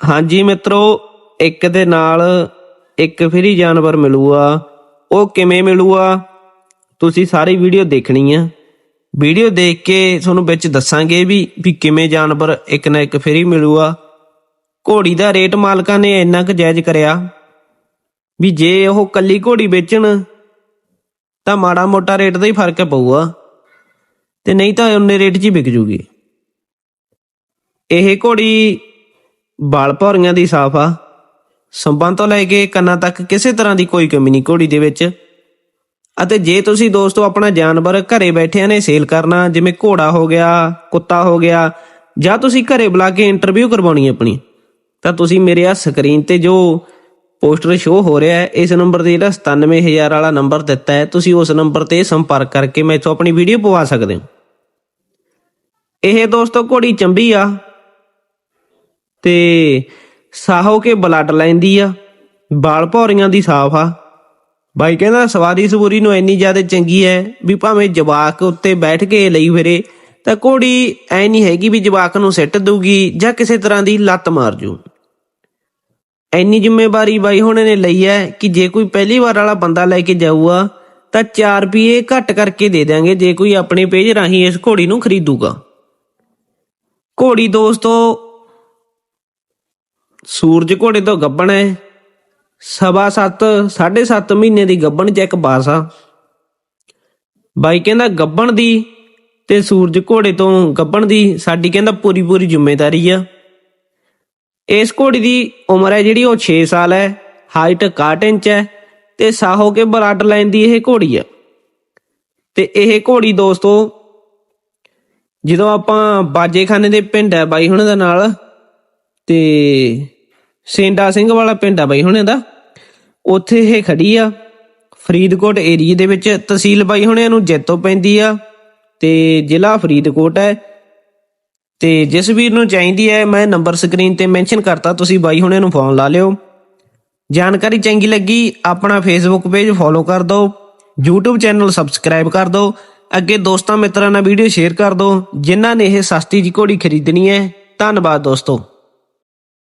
ਹਾਂਜੀ ਮਿੱਤਰੋ, ਇੱਕ ਦੇ ਨਾਲ ਇੱਕ ਫਰੀ ਜਾਨਵਰ ਮਿਲੂਗਾ ਉਹ ਕਿਵੇਂ ਮਿਲੂਗਾ ਤੁਸੀਂ ਸਾਰੀ ਵੀਡੀਓ ਦੇਖਣੀ ਆ। ਵੀਡੀਓ ਦੇਖ ਕੇ ਤੁਹਾਨੂੰ ਵਿੱਚ ਦੱਸਾਂਗੇ ਵੀ ਵੀ ਕਿਵੇਂ ਜਾਨਵਰ ਇੱਕ ਨਾ ਇੱਕ ਫਰੀ ਮਿਲੂਗਾ ਘੋੜੀ ਦਾ ਰੇਟ ਮਾਲਕਾਂ ਨੇ ਇੰਨਾ ਕੁ ਜਾਇਜ਼ ਕਰਿਆ ਵੀ ਜੇ ਉਹ ਕੱਲੀ ਘੋੜੀ ਵੇਚਣ, ਤਾਂ ਮਾੜਾ ਮੋਟਾ ਰੇਟ ਦਾ ਹੀ ਫ਼ਰਕ ਪਊਗਾ। ਤੇ ਨਹੀਂ ਤਾਂ ਉਹਨੇ ਰੇਟ 'ਚ ਹੀ ਵਿਕ ਜੂਗੀ। ਇਹ ਘੋੜੀ ਬਾਲ ਭੌਰੀਆਂ ਦੀ ਸਾਫ਼ ਆ। ਸੰਬਾਂ ਤੋਂ ਲੈ ਕੇ ਕੰਨਾਂ ਤੱਕ ਕਿਸੇ ਤਰ੍ਹਾਂ ਦੀ ਕੋਈ ਕਮੀ ਨਹੀਂ ਘੋੜੀ ਦੇ ਵਿੱਚ। ਅਤੇ ਜੇ ਤੁਸੀਂ ਦੋਸਤੋ ਆਪਣਾ ਜਾਨਵਰ ਘਰੇ ਬੈਠਿਆਂ ਨੇ ਸੇਲ ਕਰਨਾ, ਜਿਵੇਂ ਘੋੜਾ ਹੋ ਗਿਆ, ਕੁੱਤਾ ਹੋ ਗਿਆ, ਜਾਂ ਤੁਸੀਂ ਘਰੇ ਬੁਲਾ ਕੇ ਇੰਟਰਵਿਊ ਕਰਵਾਉਣੀ ਆਪਣੀ, ਤਾਂ ਤੁਸੀਂ ਮੇਰੇ ਆ ਸਕਰੀਨ ਤੇ ਜੋ ਪੋਸਟਰ ਸ਼ੋ ਹੋ ਰਿਹਾ ਹੈ, ਇਸ ਨੰਬਰ ਤੇ ਜਿਹੜਾ 97000 ਵਾਲਾ ਨੰਬਰ ਦਿੱਤਾ ਹੈ, ਤੁਸੀਂ ਉਸ ਨੰਬਰ ਤੇ ਸੰਪਰਕ ਕਰਕੇ ਮੈਥੋਂ ਆਪਣੀ ਵੀਡੀਓ ਪਵਾ ਸਕਦੇ ਹੋ। ਇਹ ਦੋਸਤੋ ਘੋੜੀ ਚੰਬੀ ਆ। ਤੇ ਸਾਹੋ ਕੇ ਬਲੱਡ ਲੈਂਦੀ ਆ। ਬਾਲ ਭੌਰੀਆਂ ਦੀ ਸਾਫ਼ ਆ। ਬਾਈ ਕਹਿੰਦਾ ਸਵਾਰੀ ਸਬੂਰੀ ਨੂੰ ਇੰਨੀ ਜ਼ਿਆਦਾ ਚੰਗੀ ਹੈ ਵੀ ਭਾਵੇਂ ਜਵਾਕ ਉੱਤੇ ਬੈਠ ਕੇ ਲਈ ਫਿਰੇ, ਤਾਂ ਘੋੜੀ ਐ ਨਹੀਂ ਹੈਗੀ ਵੀ ਜਵਾਕ ਨੂੰ ਸਿੱਟ ਦੂਗੀ ਜਾਂ ਕਿਸੇ ਤਰ੍ਹਾਂ ਦੀ ਲੱਤ ਮਾਰ ਜੂ। ਇੰਨੀ ਜ਼ਿੰਮੇਵਾਰੀ ਬਾਈ ਹੁਣੇ ਨੇ ਲਈ ਹੈ ਕਿ ਜੇ ਕੋਈ ਪਹਿਲੀ ਵਾਰ ਵਾਲਾ ਬੰਦਾ ਲੈ ਕੇ ਜਾਊਗਾ, ਤਾਂ 4 ਰੁਪਏ ਘੱਟ ਕਰਕੇ ਦੇ ਦਿਆਂਗੇ ਜੇ ਕੋਈ ਆਪਣੇ ਪੇਜ ਰਾਹੀਂ ਇਸ ਘੋੜੀ ਨੂੰ ਖਰੀਦੂਗਾ। ਘੋੜੀ ਦੋਸਤੋ ਸੂਰਜ ਘੋੜੇ ਤੋਂ ਗੱਬਣ ਹੈ। ਸਵਾ 7 7.5 ਮਹੀਨੇ ਦੀ ਗੱਬਣ ਚ ਇੱਕ ਬਾਸ ਆ। ਬਾਈ ਕਹਿੰਦਾ ਗੱਬਣ ਦੀ ਤੇ ਸੂਰਜ ਘੋੜੇ ਤੋਂ ਗੱਬਣ ਦੀ, ਸਾਡੀ ਕਹਿੰਦਾ ਪੂਰੀ ਪੂਰੀ ਜ਼ਿੰਮੇਵਾਰੀ ਆ। ਇਸ ਘੋੜੀ ਦੀ ਉਮਰ ਹੈ ਜਿਹੜੀ ਉਹ 6 ਸਾਲ ਹੈ ਹਾਈਟ 61 ਇੰਚ ਹੈ ਤੇ ਸਾਹੋ ਕੇ ਬਲੱਡ ਲਾਈਨ ਦੀ ਇਹ ਘੋੜੀ ਆ। ਤੇ ਇਹ ਘੋੜੀ ਦੋਸਤੋ, ਜਦੋਂ ਆਪਾਂ ਬਾਜੇਖਾਨੇ ਦੇ ਪਿੰਡ ਹੈ ਬਾਈ ਹੁਣੇ ਦਾ ਨਾਲ, ਤੇ ਸੇਂਡਾ ਸਿੰਘ ਵਾਲਾ ਪਿੰਡ ਆ ਬਾਈ ਹੁਣੇ ਦਾ। ਉੱਥੇ ਇਹ ਖੜੀ ਆ। ਫਰੀਦਕੋਟ ਏਰੀਏ ਦੇ ਵਿੱਚ ਤਹਿਸੀਲ ਬਾਈ ਹੁਣਿਆਂ ਨੂੰ ਜੈਤੋ ਪੈਂਦੀ ਆ ਤੇ ਜ਼ਿਲ੍ਹਾ ਫਰੀਦਕੋਟ ਹੈ। ਤੇ ਜਿਸ ਵੀਰ ਨੂੰ ਚਾਹੀਦੀ ਹੈ, ਮੈਂ ਨੰਬਰ ਸਕਰੀਨ ਤੇ ਮੈਂਸ਼ਨ ਕਰਤਾ, ਤੁਸੀਂ ਬਾਈ ਹੁਣਿਆਂ ਨੂੰ ਫੋਨ ਲਾ ਲਿਓ। ਜਾਣਕਾਰੀ ਚੰਗੀ ਲੱਗੀ, ਆਪਣਾ ਫੇਸਬੁੱਕ ਪੇਜ ਫੋਲੋ ਕਰ ਦਿਓ, YouTube ਚੈਨਲ ਸਬਸਕ੍ਰਾਈਬ ਕਰ ਦਿਓ, ਅੱਗੇ ਦੋਸਤਾਂ ਮਿੱਤਰਾਂ ਨਾਲ ਵੀਡੀਓ ਸ਼ੇਅਰ ਕਰ ਦਿਓ, ਜਿਨ੍ਹਾਂ ਨੇ ਇਹ ਸਸਤੀ ਜੀ ਘੋੜੀ ਖਰੀਦਣੀ ਹੈ। ਧੰਨਵਾਦ ਦੋਸਤੋ।